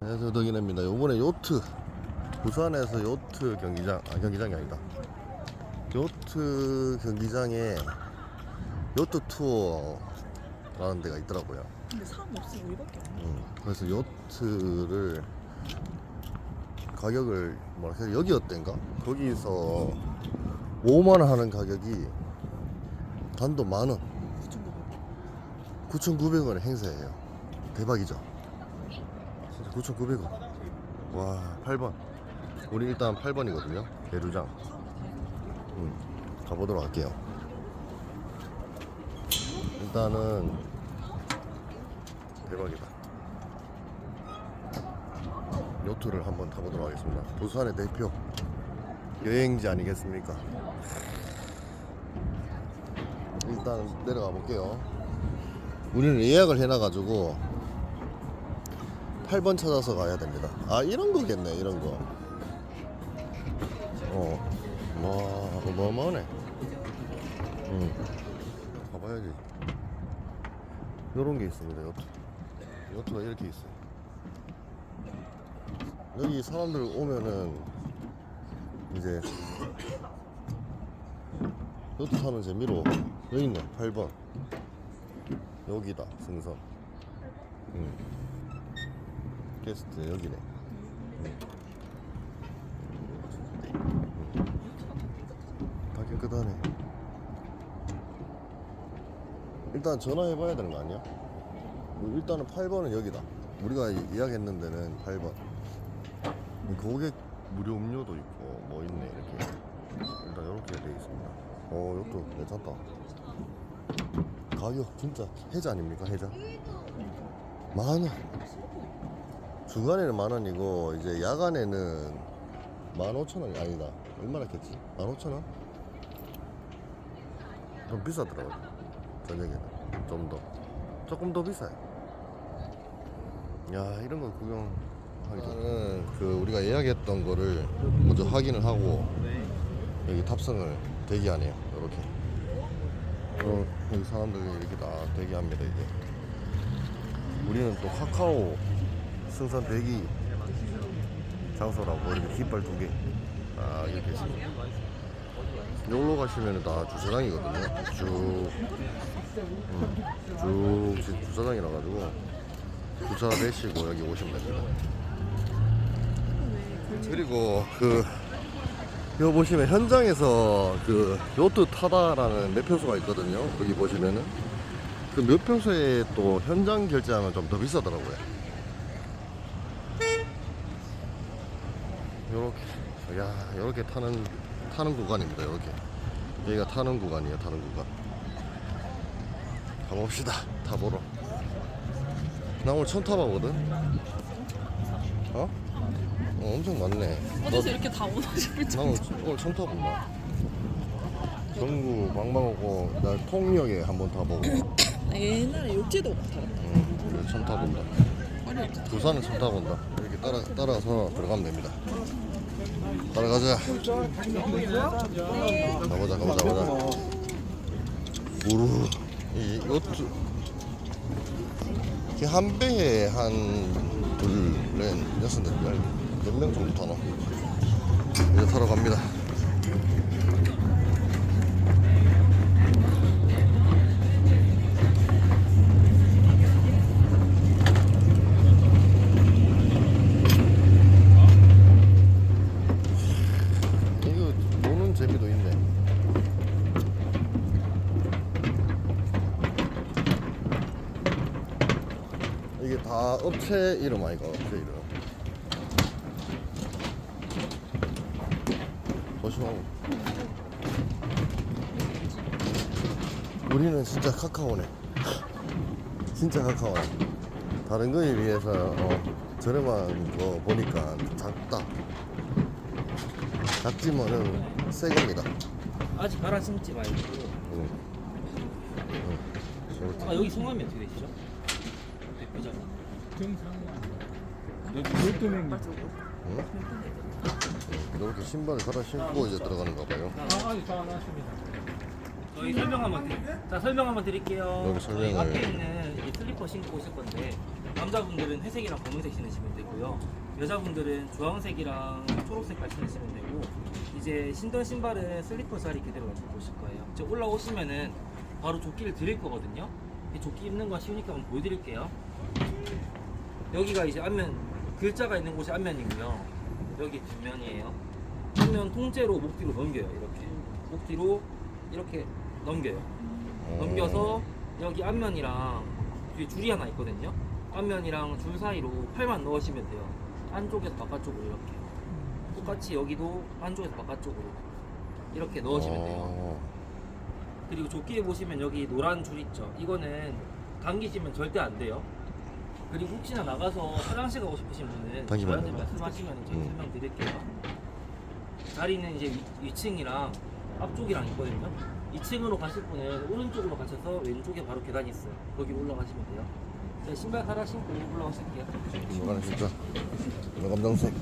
안녕하세요 덕이네입니다. 요번에 요트 부산에서 요트 경기장 아 경기장이 아니다. 요트 경기장에 요트 투어라는 데가 있더라고요. 근데 사람 없으면 우리밖에 없네. 음, 그래서 요트를 가격을 뭐라 해야 여기였던가? 거기서 5만 원 하는 가격이 단도 만원. 9,900원에 행사해요. 대박이죠 진짜 9,900원. 와 8번. 우리 일단 8번이거든요 대루장. 음, 가보도록 할게요. 일단은 대박이다. 요트를 한번 타보도록 하겠습니다. 부산의 대표. 여행지 아니겠습니까? 일단 내려가 볼게요. 우리는 예약을 해놔가지고 8번 찾아서 가야 됩니다. 아 이런 거겠네 이런 거. 어. 와 어마어마하네. 응 가봐야지. 요런 게 있습니다 요트. 요트가 이렇게 있어요. 여기 사람들 오면은 이제 요트 타는 재미로 여기 있네 8번. 여기다 승선. 응. 게스트 여기네. 다 깨끗하네. 일단 전화해봐야 되는 거 아니야? 뭐 일단은 8번은 여기다. 우리가 예- 예약했는 데는 8번. 고객 무료 음료도 있고 뭐 있네 이렇게. 일단 이렇게 돼 있습니다. 어 이것도 괜찮다. 가격 진짜 해자 아닙니까 해자? 만 원 주간에는 만원이고 이제 야간에는 만오천원이 아니다. 얼마나 했겠지? 만오천원? 좀 비싸더라고 저녁에는. 좀 더. 조금 더 비싸요. 야 이런 거 구경하기 좋은 그 우리가 예약했던 거를 먼저 확인을 하고 여기 탑승을 대기하네요 이렇게. 어, 여기 사람들이 이렇게 다 대기합니다 이제 우리는 또 카카오 승선 대기 장소라고 이렇게 깃발 두 개. 아 이렇게 있습니다 여기로 가시면 다 주차장이거든요. 쭉. 음, 쭉 지금 주차장이라 가지고 주차되시고 여기 오시면 됩니다. 그리고 그 여기 보시면 현장에서 그 요트 타다라는 매표소가 있거든요. 여기 보시면은. 그 매표소에 또 현장 결제하면 좀 더 비싸더라고요. 요렇게 야 요렇게 타는 타는 구간입니다. 요렇게 여기가 타는 구간이에요. 타는 구간. 가봅시다. 타보러. 나 오늘 처음 타봐거든. 어? 어 엄청 많네. 어디서 이렇게 다 오나 싶을 나. 오늘, 오늘 처음 타본다. 전구 망망하고 나 통역에 한번 타보고 나 옛날에 욕지도 타봤다. 응, 처음 타본다. 부산은 처음 타본다. 이렇게 따라 따라서 들어가면 됩니다. 따라가자. 가보자, 가보자, 가보자. 우르 이 요트 한 배에 한 둘, 넷, 여섯, 넷, 열 몇 명 정도 타나? 이제 타러 갑니다. 다 업체 이름 아이가 업체 이름. 조심하고. 우리는 진짜 카카오네. 진짜 카카오네. 다른 거에 비해서 어, 저렴한 거 보니까 작다. 작지만은 새 겁니다. 아직 갈아 신지 말고. 응. 응. 아 여기 성함이 어떻게. 응? 이렇게 신발을 갈아 신고 이제 들어가는가 봐요. 저희 설명 한번 드리. 자 설명 한번 드릴게요. 여기 설명을. 저희 앞에 있는 이 슬리퍼 신고 오실 건데 남자분들은 회색이랑 검은색 신으시면 되고요. 여자분들은 주황색이랑 초록색깔 신으시면 되고 이제 신던 신발은 슬리퍼 자리 그대로 놔두고 오실 거예요. 이제 올라오시면은 바로 조끼를 드릴 거거든요. 이 조끼 입는 거 쉬우니까 한번 보여드릴게요. 여기가 이제 앞면 글자가 있는 곳이 앞면이고요. 여기 뒷면이에요. 앞면 통째로 목 뒤로 넘겨요. 이렇게 목 뒤로 이렇게 넘겨요. 넘겨서 여기 앞면이랑 뒤에 줄이 하나 있거든요. 앞면이랑 줄 사이로 팔만 넣으시면 돼요. 안쪽에서 바깥쪽으로 이렇게. 똑같이 여기도 안쪽에서 바깥쪽으로 이렇게 넣으시면 돼요. 어. 그리고 조끼에 보시면 여기 노란 줄 있죠. 이거는 당기시면 절대 안 돼요. 그리고 혹시나 나가서 화장실 가고 싶으신 분은 저한테. 말씀하시면 제가 음. 설명드릴게요. 자리는 이제 위, 위층이랑 앞쪽이랑 있거든요. 2층으로 가실 분은 오른쪽으로 가셔서 왼쪽에 바로 계단이 있어요. 거기 올라가시면 돼요. 자, 신발 하나 신고 올라가실게요. 이거는 진짜 이거 검정색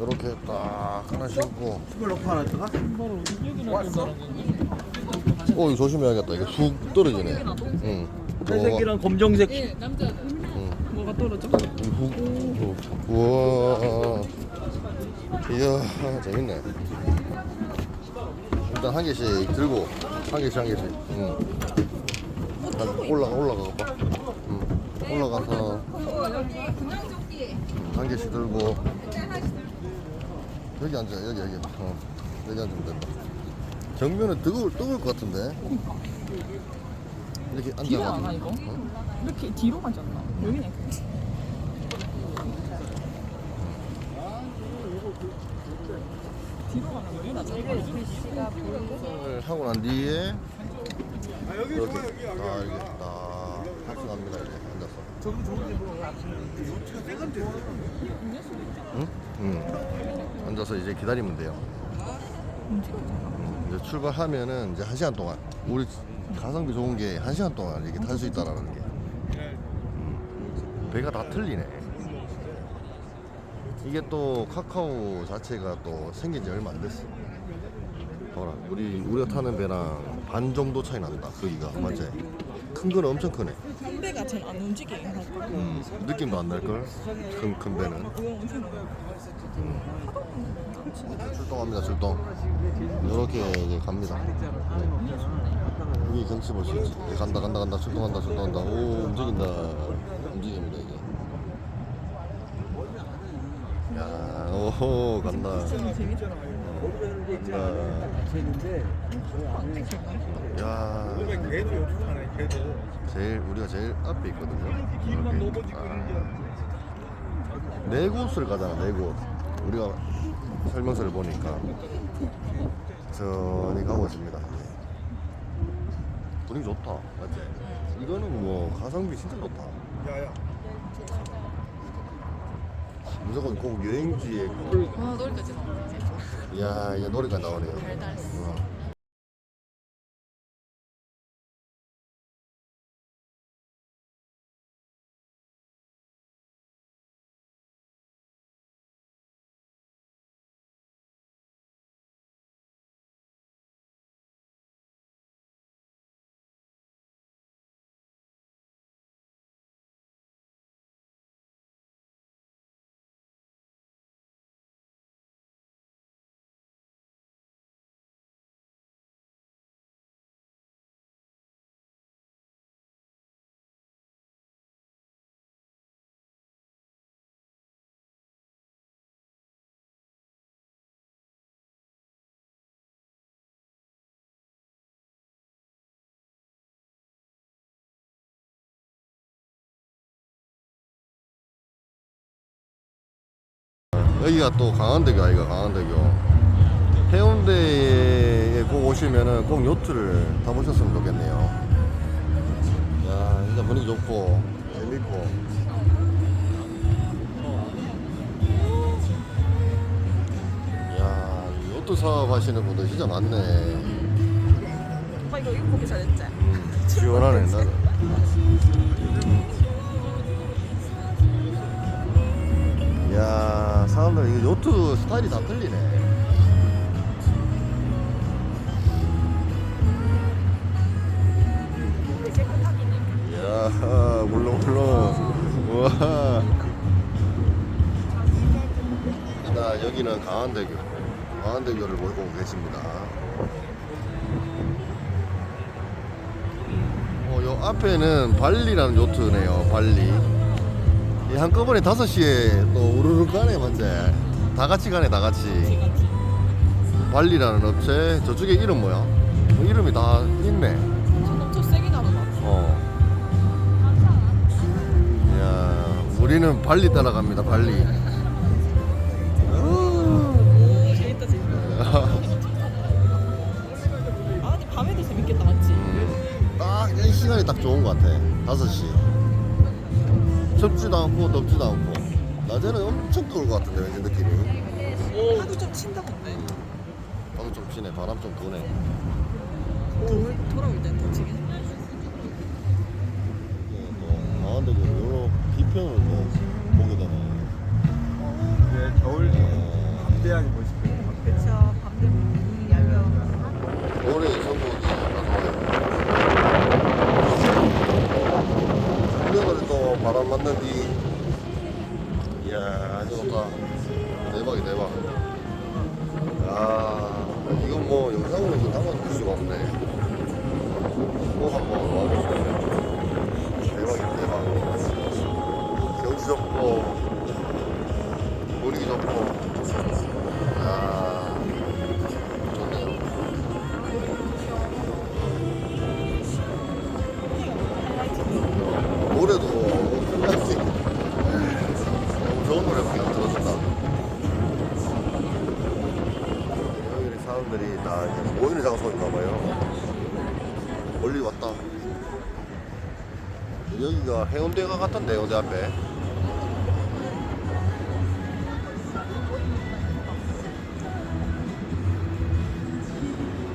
이렇게 딱 하나 신고 이걸 넣고 하나 뜨가? 왔어? 어 이거 조심해야겠다 이거 쑥 떨어지네 응 회색이랑 검정색 예, 남자. 응. 뭐가 떨어져? 훅 우와 이야 재밌네 일단 한 개씩 들고 한 개씩 한 개씩 응. 한 올라가 올라가 봐 응. 올라가서 한 개씩 들고 여기 앉아 여기 여기 어. 여기 앉으면 된다 정면은 뜨거울 뜨거울 것 같은데 이렇게 뒤로 앉아가지고 와, 이거? 어? 이렇게 뒤로 가지 않나? 여기네. 뒤로 가는 거 유나죠? 을 하고 난 뒤에 이렇게 아 이게 딱 탑승합니다 이제 앉아서 응? 응 앉아서 이제 기다리면 돼요 음, 이 제 출발하면은 이제 한 시간 동안 우리 가성비 좋은 게 한 시간 동안 이렇게 탈 수 있다라는 게. 음, 배가 다 틀리네. 이게 또 카카오 자체가 또 생긴 지 얼마 안 됐어. 봐라 우리 우리가 타는 배랑 반 정도 차이 난다 크기가. 맞지? 큰 거는 엄청 크네. 선배가 잘안 거야. 음, 느낌도 안 날 걸? 큰, 큰 배는. 이거 엄청 출동합니다 출동. 이렇게 이제 갑니다. 여기 경치 볼 수 있지. 이제 간다 간다 간다. 출동한다 출동한다. 오 움직인다. 움직입니다 이제. 야 오호 간다. 간다. 야. 제일 우리가 제일 앞에 있거든요. 이렇게. 아, 네 곳을 가잖아 네 곳. 우리가 설명서를 보니까 천히 가고 있습니다. 분위기 좋다, 맞지? 이거는 뭐 가성비 진짜 좋다. 야야 무조건 꼭 여행지에 꼭. 아, 노래까지 나오네. 야, 이제 노래가 나오네요. 달달했어. 여기가 또 강원대교 아이가 강원대교. 해운대에 꼭 오시면은 꼭 요트를 타보셨으면 좋겠네요. 야 진짜 분위기 좋고 재밌고. 야 요트 사업 하시는 분들 진짜 많네. 오빠 이거 이거 보기 잘했지? 음, 시원하네 나는 사람들 이거 요트 스타일이 다 틀리네. 이야 물론 물론. 우와. 자 여기는 강안대교. 강안대교를 몰고 계십니다. 어, 요 앞에는 발리라는 요트네요 발리 이 한꺼번에 5시에 또 우르르 가네 맞지? 다 같이 가네 다 같이. 발리라는 업체 저쪽에 이름 뭐야? 뭐 이름이 다 있네 전 엄청 세게 나는 것 같아. 어. 야, 우리는 발리 따라갑니다. 발리. 오, 재밌다, 재밌다. 아, 근데 밤에도 재밌겠다, 맞지? 음, 딱이 시간이 딱 좋은 것 같아. 5시. 춥지도 않고 덥지도 않고. 낮에는 엄청 더울 것 같은데 왠지 느낌이. 하도 좀 친다, 근데. 바람 좀 치네. 바람 좀 도네. 돌, 돌아올 땐더 치겠네. 또 강원도교 요런 뒤편을 또 보게 되네. 이제 겨울 어, 담대하게 멋있 바람 맞는 뒤 이야 좋다. 대박이 대박. 아 이건 뭐 영상으로도 담아줄 수가 없네 해운대가 같던데 해운대 앞에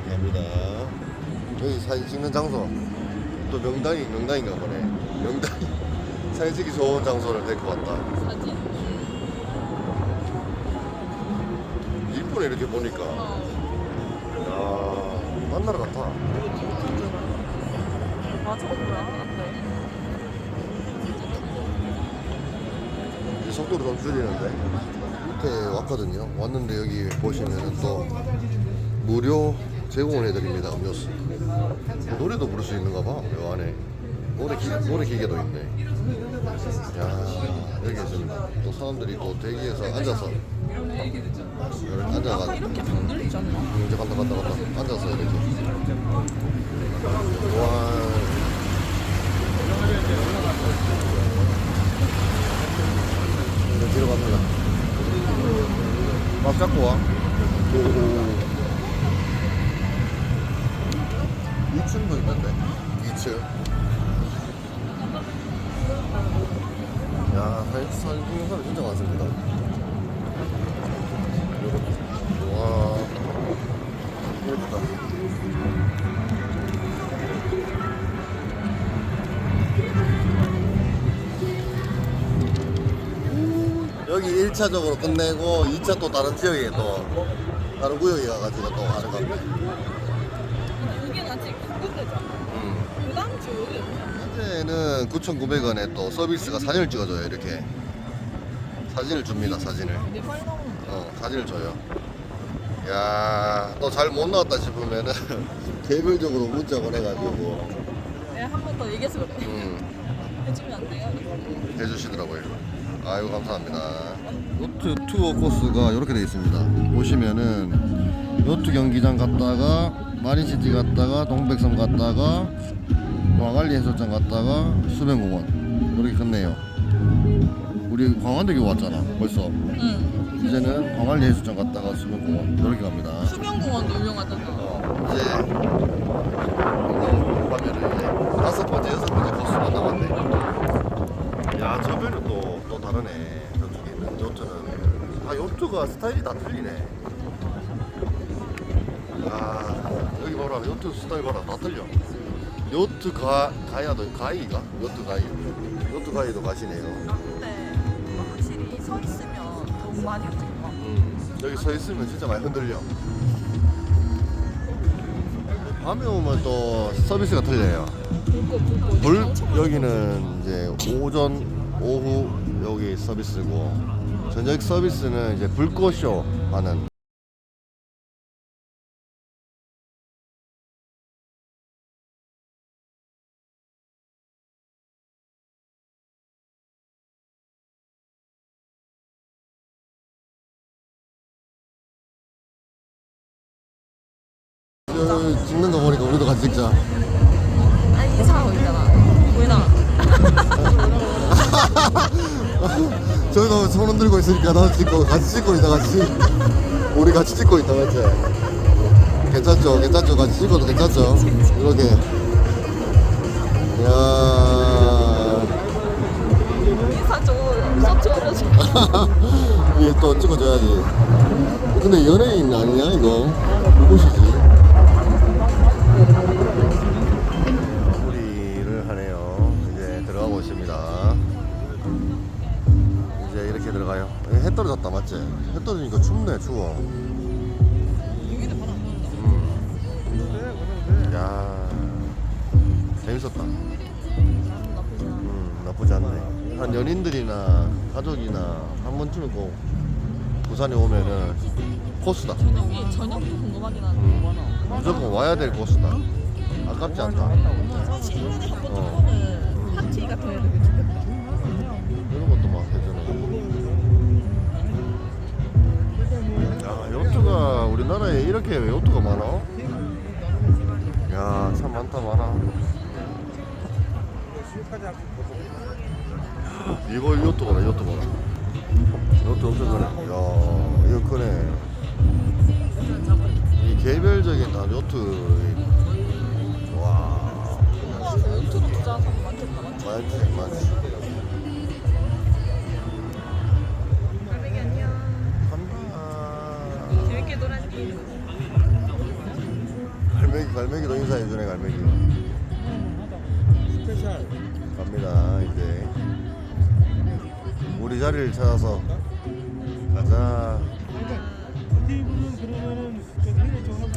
갑니다 여기 사진 찍는 장소 또 명당이 명당인가 보네. 명당이 사진 찍기 좋은 장소를 데리고 왔다. 사진. 이쁘네 이렇게 보니까. 야, 딴 나라 같아. 아, 저거 뭐야? 안 돼. 이제 속도를 좀 줄이는데. 밑에 왔거든요. 왔는데 여기 보시면은 또 무료 제공을 해드립니다 음료수. 노래도 부를 수 있는가 봐. 요 안에 노래 기, 노래 기계도 있네. 야 여기 있습니다. 또 사람들이 또 대기해서 앉아서 이렇게 앉아가 이렇게 안 들리지 않나? 이제 간다 간다 간다 앉아서 이렇게 와 이제 뒤로 갑니다. 막 잡고 와. 오. 2층도 있는데? 2층. 야 찍는 사람 진짜 많습니다 여기 1차적으로 끝내고 2차 또 다른 지역에 또 다른 구역에 가가지고 또 하는 겁니다 여기는 아직 한 군데잖아. 음. 그 다음 주 없나? 현재는 9,900원에 또 서비스가 사진을 찍어줘요 이렇게 사진을 줍니다 사진을 내 빨리 나오는데. 어 사진을 줘요 야 또 잘 못 나왔다 싶으면은 개별적으로 문자 보내가지고 내가 한 번 더 얘기해서 그래. 음, 해주면 안 돼요? 해주시더라고요 아유 감사합니다. 요트 투어 코스가 이렇게 되어 있습니다. 보시면은 요트 경기장 갔다가 마린시티 갔다가 동백섬 갔다가 광안리 해수욕장 갔다가 수변공원. 이렇게 끝내요. 우리 광안대교 왔잖아 벌써. 응. 이제는 광안리 해수욕장 갔다가 수변공원 이렇게 갑니다. 수변공원도 유명하잖아. 어, 이제 가면은 이제 다섯 번째 여섯 번째 코스가 남았네. 야 저변은 또, 또 다르네. 저쪽에 있는 요트는. 아 요트가 스타일이 다 틀리네. 아 여기 봐라. 요트 스타일 봐라. 다 틀려. 요트 가, 가야도 가이가? 요트 가이. 요트 가이도 가시네요. 근데 확실히 서 있으면 더 많이 움직일 것 같아. 음, 여기 서 있으면 진짜 많이 흔들려. 밤에 오면 또 서비스가 틀려요. 불 여기는 이제 오전 오후 여기 서비스고 저녁 서비스는 이제 불꽃쇼 하는 저 찍는 거 보니까 우리도 같이 찍자 아니 이 사람 어디잖아. 보이나? 저기도 손 흔들고 있으니까 나도 찍고 같이 찍고 있다 같이 우리 같이 찍고 있다 맞지? 괜찮죠? 괜찮죠? 같이 찍어도 괜찮죠? 이렇게 이야 인사 좀 올려줘. 이게 또 찍어줘야지 근데 연예인 아니냐 이거 누구시지? 해 떨어졌다 맞지? 해 떨어지니까 춥네 추워. 음. 야 재밌었다. 음, 나쁘지 않네. 한 연인들이나 가족이나 한 번쯤은 꼭 부산에 오면은 코스다. 저녁이 저녁도 궁금하긴 한데. 음, 무조건 와야 될 코스다. 아깝지 않다 요트가 많아? 야, 참 많다 많아. 이거 요트 봐라, 요트 봐라. 요트 엄청 크네. 야, 이거 크네. 이 개별적인 다 요트. 와, 유튜브 투자한 사람? 많지, 많지. 감사. 재밌게 놀았니? 갈매기 갈매기도 인사해 주네 갈매기. 스페셜. 갑니다 이제. 우리 자리를 찾아서 가자.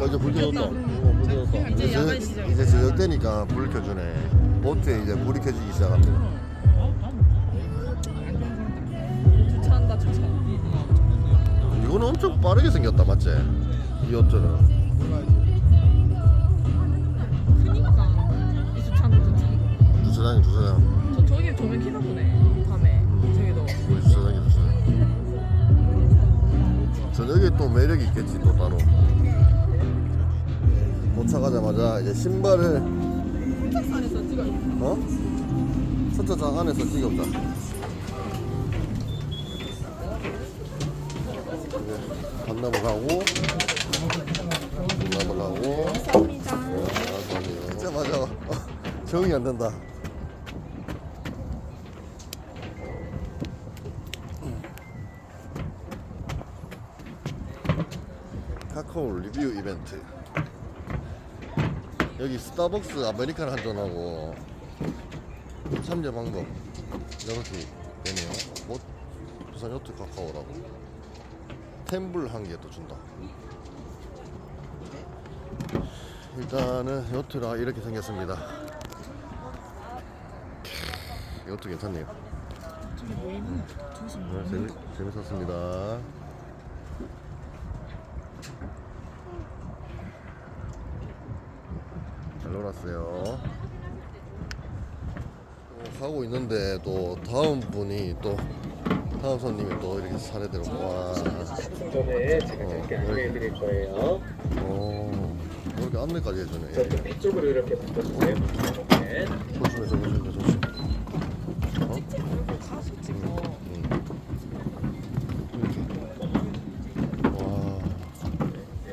어, 이제 불 켜졌다. 어, 불 켜졌다. 이제 이제, 야간 저- 시작. 이제 저녁 되니까 불 켜주네. 보트에 이제 불이 켜지기 시작합니다. 주차한다 주차. 이거는 엄청 빠르게 생겼다 맞지? 이 요트는 크니까 이 주차한다 주차. 주차장이 주차장 저 저기 조명 키나 보네. 밤에 저기도. 우리 주차장이 주차장 저녁에 또 매력이 있겠지 또 따로 도착하자마자 이제 신발을 안에서 찍어. 어? 선착장 안에서 찍었다. 이제 강남을 가고, 강남을 가고. 감사합니다. 진짜 맞아. 어, 안 된다. 카카오 리뷰 이벤트. 여기 스타벅스 아메리카노 한 잔하고 참여 방법 이렇게 되네요. 뭐 부산 요트 카카오라고 템블 한 개 또 준다. 일단은 요트라 이렇게 생겼습니다. 캬, 요트 괜찮네요. 네, 재미, 재밌었습니다. 잘 놀았어요. 어, 가고 있는데 또 다음 분이 또 다음 손님이 또 이렇게 차례대로 와. 전에 제가 이렇게 안내해 드릴 거예요. 오, 이렇게 안내까지 해주네. 저쪽 뒤쪽으로 이렇게 붙여주세요. 네. 조심해, 조심해, 조심. 어? 그리고 가서 찍어. 응. 이렇게. 와,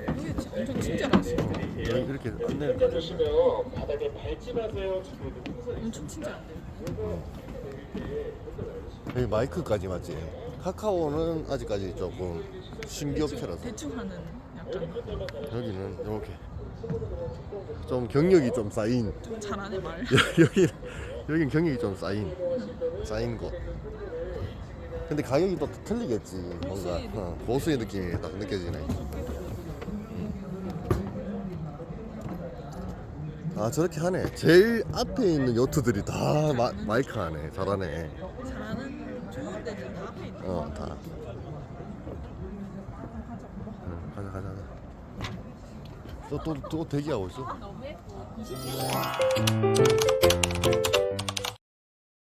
여기 진짜 엄청 친절하시. 여기 이렇게 안내를 까지 해주네. 보시면 밟지 마세요. 엄청 친절한데. 여기 마이크까지 맞지? 카카오는 아직까지 조금 신기업체라서 대충 하는 약간 여기는 이렇게 좀 경력이 좀 쌓인 좀 잘하네 말. 여기 여긴 경력이 좀 쌓인 쌓인 곳. 근데 가격이 또 틀리겠지 뭔가 고수의 어, 고수의 느낌이 딱 느껴지네. 아 저렇게 하네. 제일 앞에 있는 요트들이 다 마, 마이크 하네. 잘하네. 잘하는 좋은 데는 다 앞에 있는 어 다. 응, 가자 가자 가자. 또또 또 대기하고 있어. 너무 예뻐. 20kg.